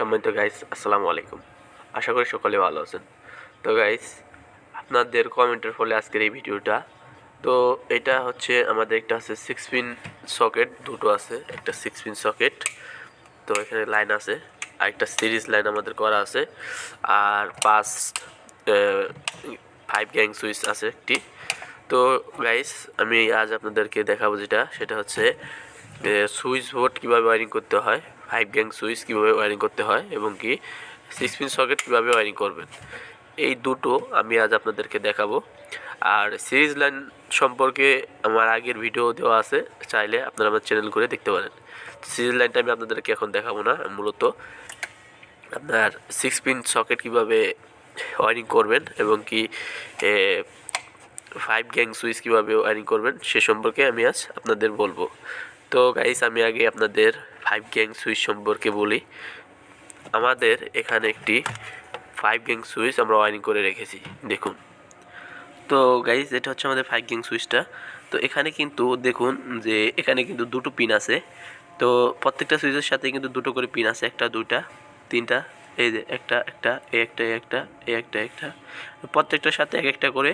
সম্মানিত গাইস আসসালামু আলাইকুম। আশা করি সকলে ভালো আছেন। তো গাইস আপনাদের কমেন্টের ফলে আজকের এই ভিডিওটা। তো এটা হচ্ছে আমাদের একটা আছে সিক্স পিন সকেট দুটো আছে, একটা সিক্স পিন সকেট তো এখানে লাইন আছে, আর একটা সিরিজ লাইন আমাদের করা আছে। আর পাঁচ ফাইভ গ্যাং সুইচ আছে একটি। তো গাইস আমি আজ আপনাদেরকে দেখাবো যেটা, সেটা হচ্ছে সুইচ বোর্ড কীভাবে ওয়ারিং করতে হয়। ফাইভ গ্যাং সুইচ কীভাবে ওয়ারিং করতে হয় এবং কি সিক্স পিন সকেট কীভাবে ওয়ারিং করবেন। এই দুটো আমি আজ আপনাদেরকে দেখাবো। আর সিরিজ লাইন সম্পর্কে আমার আগের ভিডিও দেওয়া আছে, চাইলে আপনারা আমার চ্যানেল করে দেখতে পারেন। সিরিজ লাইনটা আমি আপনাদেরকে এখন দেখাবো না, মূলত আপনার সিক্স পিন সকেট কীভাবে ওয়ারিং করবেন এবং কি ফাইভ গ্যাং সুইচ কীভাবে ওয়ারিং করবেন সে সম্পর্কে আমি আজ আপনাদের বলব। তো গাইস আমি আগে আপনাদের ফাইভ গ্যাং সুইচ সম্পর্কে বলি। আমাদের এখানে একটি ফাইভ গ্যাং সুইচ আমরা ওয়ারিং করে রেখেছি, দেখুন। তো গাইস এটা হচ্ছে আমাদের ফাইভ গ্যাং সুইচটা তো এখানে কিন্তু দেখুন যে এখানে কিন্তু দুটো পিন আছে। তো প্রত্যেকটা সুইচের সাথে কিন্তু দুটো করে পিন আছে, একটা, দুইটা, তিনটা, এই যে একটা একটা, এ একটা এ একটা এ একটা একটা। প্রত্যেকটার সাথে এক একটা করে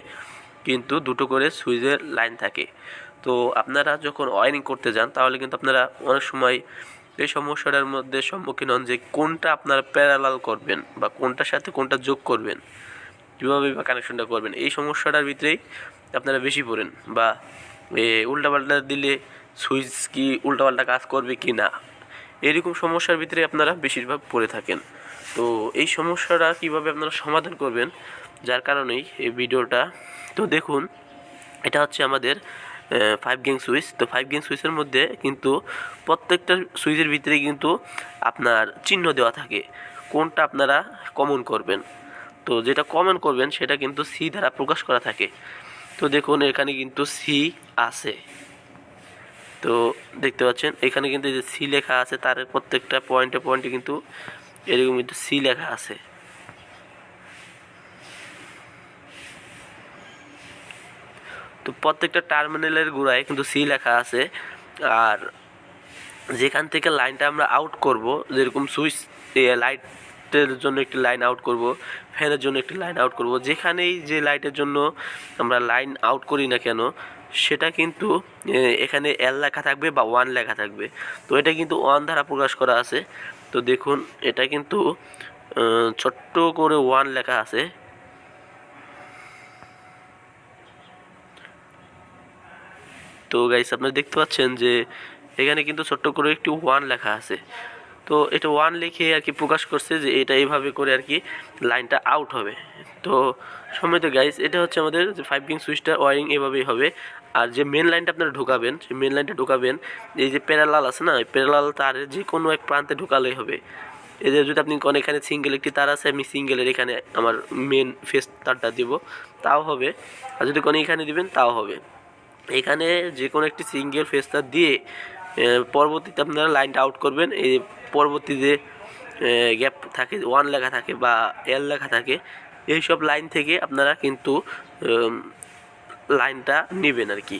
কিন্তু দুটো করে সুইচের লাইন থাকে। তো আপনারা যখন ওয়ারিং করতে যান, তাহলে কিন্তু আপনারা অনেক সময় এই সমস্যাটার মধ্যে সম্মুখীন হন যে কোনটা আপনারা প্যারালাল করবেন বা কোনটার সাথে কোনটা যোগ করবেন, কীভাবে বা কানেকশনটা করবেন, এই সমস্যাটার ভিতরেই আপনারা বেশি পড়েন বা এ উল্টাপাল্টা দিলে সুইচ কি উল্টাপাল্টা কাজ করবে কি না, এরকম সমস্যার ভিতরে আপনারা বেশিরভাগ পড়ে থাকেন। তো এই সমস্যাটা কীভাবে আপনারা সমাধান করবেন, যার কারণেই এই ভিডিওটা, তো দেখুন, এটা হচ্ছে আমাদের ফাইভ গ্যাং সুইচ তো ফাইভ গ্যাং সুইচের মধ্যে কিন্তু প্রত্যেকটা সুইচের ভিতরে কিন্তু আপনার চিহ্ন দেওয়া থাকে, কোনটা আপনারা কমন করবেন। তো যেটা কমন করবেন, সেটা কিন্তু সি দ্বারা প্রকাশ করা থাকে। তো দেখুন, এখানে কিন্তু সি আছে। তো দেখতে পাচ্ছেন, এখানে কিন্তু যে সি লেখা আছে, তার প্রত্যেকটা পয়েন্টে পয়েন্টে কিন্তু এরকম কিন্তু সি লেখা আছে। প্রত্যেকটা টার্মিনালের গোড়ায় কিন্তু সি লেখা আছে। আর যেখান থেকে লাইনটা আমরা আউট করব, যেরকম সুইচ লাইটের জন্য একটি লাইন আউট করব ফ্যানের জন্য একটি লাইন আউট করব, যেখানেই যে লাইটের জন্য আমরা লাইন আউট করি না কেন, সেটা কিন্তু এখানে এল লেখা থাকবে বা ওয়ান লেখা থাকবে। তো এটা কিন্তু ওয়ান দ্বারা প্রকাশ করা আছে। তো দেখুন, এটা কিন্তু ছোট্ট করে ওয়ান লেখা আছে। তো গাইস আপনারা দেখতে পাচ্ছেন যে এখানে কিন্তু ছোট্ট করে একটি ওয়ান লেখা আছে। তো এটা ওয়ান লিখে আর কি প্রকাশ করছে যে এটা এইভাবে করে আর কি লাইনটা আউট হবে। তো সময় তো গাইস এটা হচ্ছে আমাদের যে ফাইভ কিং সুইচটা ওয়ারিং এভাবেই হবে। আর যে মেন লাইনটা আপনারা ঢোকাবেন সেই মেন লাইনটা ঢোকাবেন, এই যে প্যারালাল আছে না ওই প্যারালাল তারের যে কোনো এক প্রান্তে ঢোকালেই হবে। যে যদি আপনি কোন এখানে সিঙ্গেল একটি তার আছে, আমি সিঙ্গেলের এখানে আমার মেন ফেস তারটা দিব, তাও হবে। আর যদি কোনো এখানে দিবেন, তাও হবে। এখানে যে কোনো একটি সিঙ্গেল ফেস্তার দিয়ে পরবর্তীতে আপনারা লাইনটা আউট করবেন। এই পরবর্তীতে গ্যাপ থাকে ওয়ান লেখা থাকে বা এল লেখা থাকে, এইসব লাইন থেকে আপনারা কিন্তু লাইনটা নেবেন আর কি।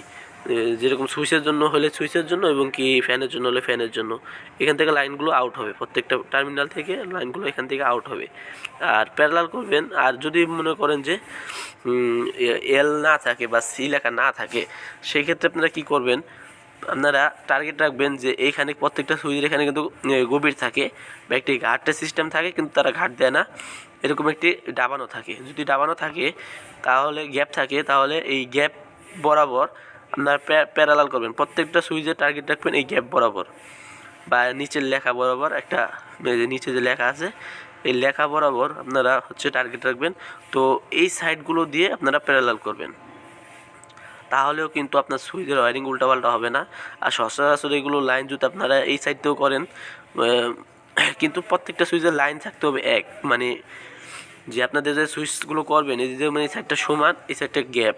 যেরকম সুইচের জন্য হলে সুইচের জন্য এবং কি ফ্যানের জন্য হলে ফ্যানের জন্য, এখান থেকে লাইনগুলো আউট হবে। প্রত্যেকটা টার্মিনাল থেকে লাইনগুলো এখান থেকে আউট হবে। আর প্যারালাল করবেন, আর যদি মনে করেন যে এল না থাকে বা সি লেখা না থাকে সেই ক্ষেত্রে আপনারা কি করবেন, আপনারা টার্গেট রাখবেন যে এইখানে প্রত্যেকটা সুইচের এখানে কিন্তু গভীর থাকে, বা একটি ঘাটের সিস্টেম থাকে, কিন্তু তারা ঘাট দেয় না। এরকম একটি ডাবানো থাকে। যদি ডাবানো থাকে, তাহলে গ্যাপ থাকে, তাহলে এই গ্যাপ বরাবর আপনার প্যারালাল করবেন। প্রত্যেকটা সুইচে টার্গেট রাখবেন এই গ্যাপ বরাবর। বা নিচের লেখা বরাবর একটা নিচে যে লেখা আছে, এই লেখা বরাবর আপনারা হচ্ছে টার্গেট রাখবেন। তো এই সাইডগুলো দিয়ে আপনারা প্যারালাল করবেন। তাহলেও কিন্তু আপনার সুইচের ওয়ারিং উল্টাপাল্টা হবে না। আর সচরাচর এগুলো লাইন যদি আপনারা এই সাইডতেও করেন কিন্তু প্রত্যেকটা সুইচের লাইন থাকতে হবে এক। মানে যে আপনাদের যে সুইচগুলো করবেন, এই যে মানে এই সাইডটা সমান, এই সাইডটা গ্যাপ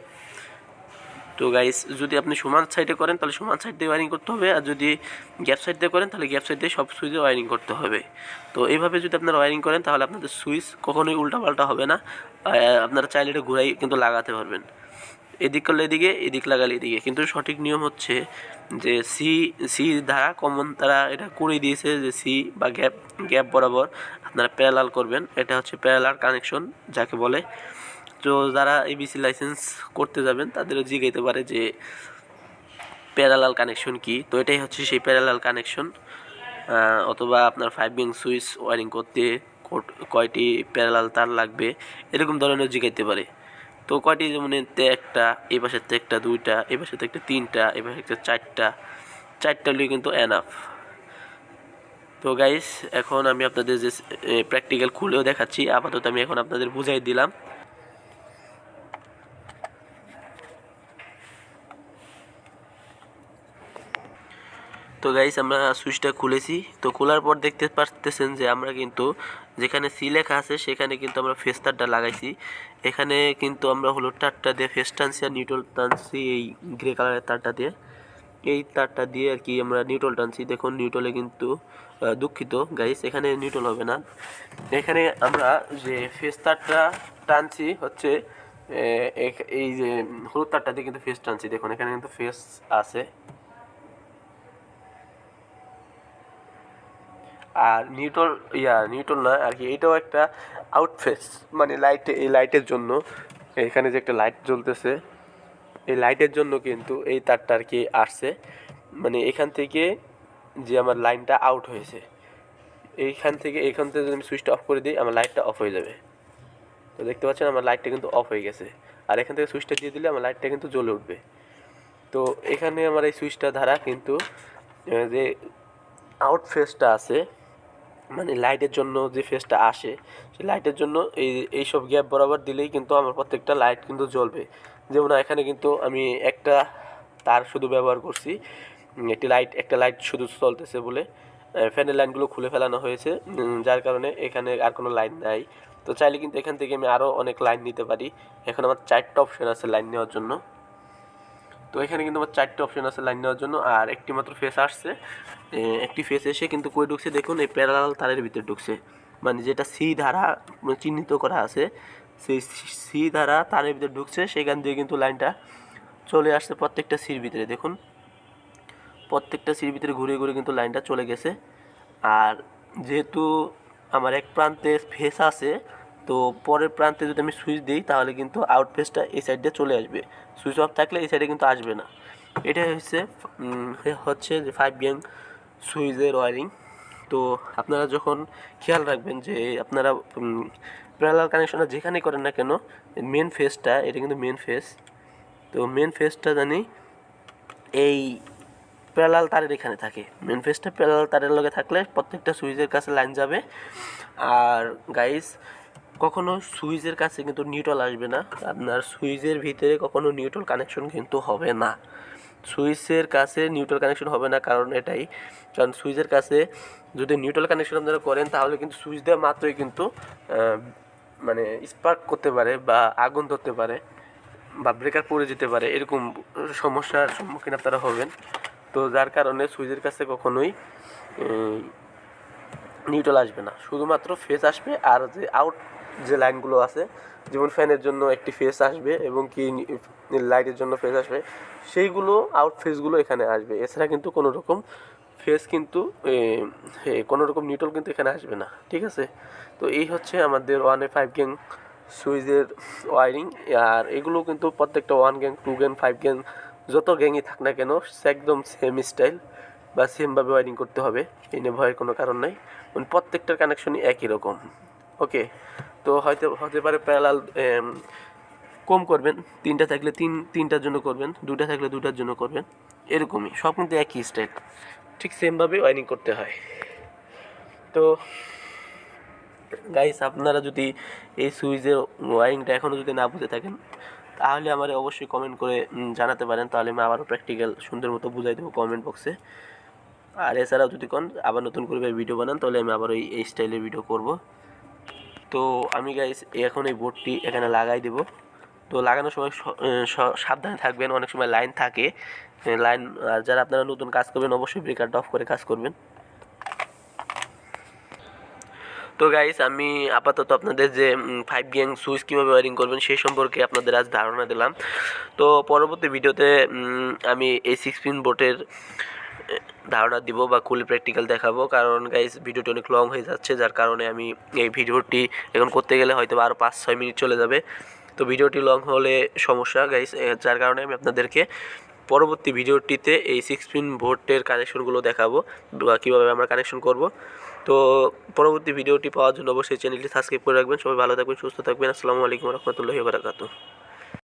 তো গাইস যদি আপনি সমান সাইডে করেন, তাহলে সমান সাইড দিয়ে ওয়ারিং করতে হবে। আর যদি গ্যাপ সাইড দিয়ে করেন, তাহলে গ্যাপ সাইড দিয়ে সব সুইচে ওয়ারিং করতে হবে। তো এইভাবে যদি আপনারা ওয়ারিং করেন, তাহলে আপনাদের সুইচ কখনোই উল্টাপাল্টা হবে না। আপনারা চাইলে এটা ঘুরাই কিন্তু লাগাতে পারবেন। এদিক করলে এদিকে, এদিক লাগালে এদিকে। কিন্তু সঠিক নিয়ম হচ্ছে যে সি সি ধারা কমন তারা এটা করে দিয়েছে যে সি বা গ্যাপ গ্যাপ বরাবর আপনারা প্যারালাল করবেন। এটা হচ্ছে প্যারালাল কানেকশন যাকে বলে তো যারা এবিসি লাইসেন্স করতে যাবেন, তাদেরও জিগাইতে পারে যে প্যারালাল কানেকশন কি। তো এটাই হচ্ছে সেই প্যারালাল কানেকশন অথবা আপনার ফাইভ বিং সুইচ ওয়ারিং করতে কয়টি প্যারালাল তার লাগবে, এরকম ধরনের জিগাইতে পারে। তো কয়টি যেমন এতে একটা এই পাশেতে একটা দুইটা এই পাশেতে একটা তিনটা এই পাশে একটা চারটা চারটা হলেও কিন্তু এনাফ তো গাইস এখন আমি আপনাদের যে প্র্যাকটিক্যাল খুলেও দেখাচ্ছি, আপাতত আমি এখন আপনাদের বুঝাই দিলাম। তো গাইস আমরা সুইচটা খুলেছি। তো খোলার পর দেখতে পারতেছেন যে আমরা কিন্তু যেখানে সি লেখা আছে, সেখানে কিন্তু আমরা ফেস তারটা লাগাইছি। এখানে কিন্তু আমরা হলো তারটা দিয়ে ফেস টানছি আর নিউট্রাল টানছি এই গ্রে কালারের তারটা দিয়ে। এই তারটা দিয়ে আর কি আমরা নিউট্রাল টানছি দেখুন নিউট্রালে কিন্তু দুঃখিত গাইস এখানে নিউট্রাল হবে না। এখানে আমরা যে ফেস তারটা টানছি হচ্ছে এই যে হলুদ তারটা দিয়ে কিন্তু ফেস টানছি দেখুন এখানে কিন্তু ফেস আছে। আর নিউটল ইয়া নিউটল না, আর কি, এটাও একটা আউটফেস মানে লাইট এই লাইটের জন্য, এখানে যে একটা লাইট জ্বলতেছে, এই লাইটের জন্য কিন্তু এই তারটা আর কি আসছে। মানে এখান থেকে যে আমার লাইনটা আউট হয়েছে, এইখান থেকে, এখান থেকে যদি আমি সুইচটা অফ করে দিই, আমার লাইটটা অফ হয়ে যাবে। তো দেখতে পাচ্ছেন, আমার লাইটটা কিন্তু অফ হয়ে গেছে। আর এখান থেকে সুইচটা দিয়ে দিলে আমার লাইটটা কিন্তু জ্বলে উঠবে। তো এখানে আমার এই সুইচটা ধারা কিন্তু যে আউট ফেসটা আছে মানে লাইটের জন্য যে ফেসটা আসে, সেই লাইটের জন্য এই, এইসব গ্যাপ বরাবর দিলেই কিন্তু আমার প্রত্যেকটা লাইট কিন্তু জ্বলবে। যেমন এখানে কিন্তু আমি একটা তার শুধু ব্যবহার করছি একটি লাইট একটা লাইট শুধু চলতেছে বলে ফ্যানের লাইনগুলো খুলে ফেলানো হয়েছে যার কারণে এখানে আর কোনো লাইন নাই। তো চাইলে কিন্তু এখান থেকে আমি আরও অনেক লাইন নিতে পারি। এখন আমার চারটা অপশন আছে লাইন নেওয়ার জন্য। তো এখানে কিন্তু আমার চারটে অপশন আছে লাইন নেওয়ার জন্য, আর একটি মাত্র ফেস আসছে। একটি ফেস এসে কিন্তু কই ঢুকছে? দেখুন, এই প্যারালাল তারের ভিতরে ঢুকছে। মানে যেটা সি ধারা চিহ্নিত করা আছে, সেই সি ধারা তারের ভিতরে ঢুকছে, সেখান দিয়ে কিন্তু লাইনটা চলে আসছে প্রত্যেকটা সির ভিতরে, দেখুন। প্রত্যেকটা সির ভিতরে ঘুরে ঘুরে কিন্তু লাইনটা চলে গেছে। আর যেহেতু আমার এক প্রান্তে ফেস আছে তো পরের প্রান্তে যদি আমি সুইচ দিই, তাহলে কিন্তু আউট ফেসটা এই সাইড দিয়ে চলে আসবে। সুইচ অফ থাকলে এই সাইডে কিন্তু আসবে না। এটা হচ্ছে হচ্ছে যে ফাইভ গ্যাং সুইচের ওয়ারিং তো আপনারা যখন খেয়াল রাখবেন যে আপনারা প্যারালাল কানেকশনটা যেখানে করেন না কেন মেন ফেসটা এটা কিন্তু মেন ফেস তো মেন ফেসটা জানি এই প্যারালাল তারের এখানে থাকে। মেন ফেসটা প্যারালাল তারের লগে থাকলে প্রত্যেকটা সুইচের কাছে লাইন যাবে। আর গাইস কখনো সুইচের কাছে কিন্তু নিউট্রাল আসবে না। আপনার সুইচের ভিতরে কখনো নিউট্রাল কানেকশন কিন্তু হবে না। সুইচের কাছে নিউট্রাল কানেকশন হবে না কারণ এটাই। কারণ সুইচের কাছে যদি নিউট্রাল কানেকশন আপনারা করেন, তাহলে কিন্তু সুইচ দেওয়া মাত্রই কিন্তু মানে স্পার্ক করতে পারে বা আগুন ধরতে পারে বা ব্রেকার পড়ে যেতে পারে, এরকম সমস্যার সম্মুখীন আপনারা হবেন। তো যার কারণে সুইচের কাছে কখনোই নিউট্রাল আসবে না। শুধুমাত্র ফেস আসবে আর যে আউট যে লাইনগুলো আছে, যেমন ফ্যানের জন্য একটি ফেস আসবে এবং কি লাইটের জন্য ফেস আসবে, সেইগুলো আউট ফেসগুলো এখানে আসবে। এছাড়া কিন্তু কোনো রকম ফেস কিন্তু কোনো রকম নিউট্রাল কিন্তু এখানে আসবে না, ঠিক আছে? তো এই হচ্ছে আমাদের ওয়ান এ ফাইভ গ্যাং সুইচের ওয়ারিং আর এগুলো কিন্তু প্রত্যেকটা one gang two gang five gang যত গ্যাংই থাক না কেন, একদম সেম স্টাইল বা সেমভাবে ওয়ারিং করতে হবে, এই নিয়ে ভয়ের কোনো কারণ নাই। মানে প্রত্যেকটার কানেকশনই একই রকম ওকে তো হয়তো, হতে পারে প্যারালাল কম করবেন। তিনটা থাকলে তিন, তিনটার জন্য করবেন। দুটা থাকলে দুটার জন্য করবেন। এরকমই। সব কিন্তু একই স্টাইল ঠিক সেমভাবে ওয়ারিং করতে হয়। তো গাইস আপনারা যদি এই সুইচের ওয়ারিংটা এখনও যদি না বুঝে থাকেন, তাহলে আমার অবশ্যই কমেন্ট করে জানাতে পারেন। তাহলে আমি আবারও প্র্যাকটিক্যাল সুন্দর মতো বুঝাই দেবো কমেন্ট বক্সে আর এছাড়াও যদি কোন, আবার নতুন করে ভিডিও বানান, তাহলে আমি আবার ওই এই স্টাইলের ভিডিও করব। তো আমি গাইস এখন এই বোর্ডটি এখানে লাগাই দেব। তো লাগানোর সময় সাবধানে থাকবেন, অনেক সময় লাইন থাকে। লাইন আর যারা আপনারা নতুন কাজ করবেন, অবশ্যই ব্রেকারটা অফ করে কাজ করবেন। তো গাইস আমি আপাতত আপনাদের যে ফাইভ গ্যাং সুইচ কীভাবে ওয়ারিং করবেন সেই সম্পর্কে আপনাদের আজ ধারণা দিলাম। তো পরবর্তী ভিডিওতে আমি এই সিক্স পিন বোর্ডের ধারণা দিব বা খুলে প্র্যাকটিক্যাল দেখাবো। কারণ গাইস ভিডিওটি অনেক লং হয়ে যাচ্ছে, যার কারণে আমি এই ভিডিওটি এখন করতে গেলে হয়তো আরও পাঁচ ছয় মিনিট চলে যাবে। তো ভিডিওটি লং হলে সমস্যা গাইস যার কারণে আমি আপনাদেরকে পরবর্তী ভিডিওটিতে এই সিক্স পিন বোর্ডের কানেকশনগুলো দেখাবো, বা কীভাবে আমরা কানেকশন করব। তো পরবর্তী ভিডিওটি পাওয়ার জন্য অবশ্যই চ্যানেলটি সাবস্ক্রাইব করে রাখবেন। সবাই ভালো থাকবেন, সুস্থ থাকবেন। আসসালামু আলাইকুম রহমতুল্লাহি বারাকাতু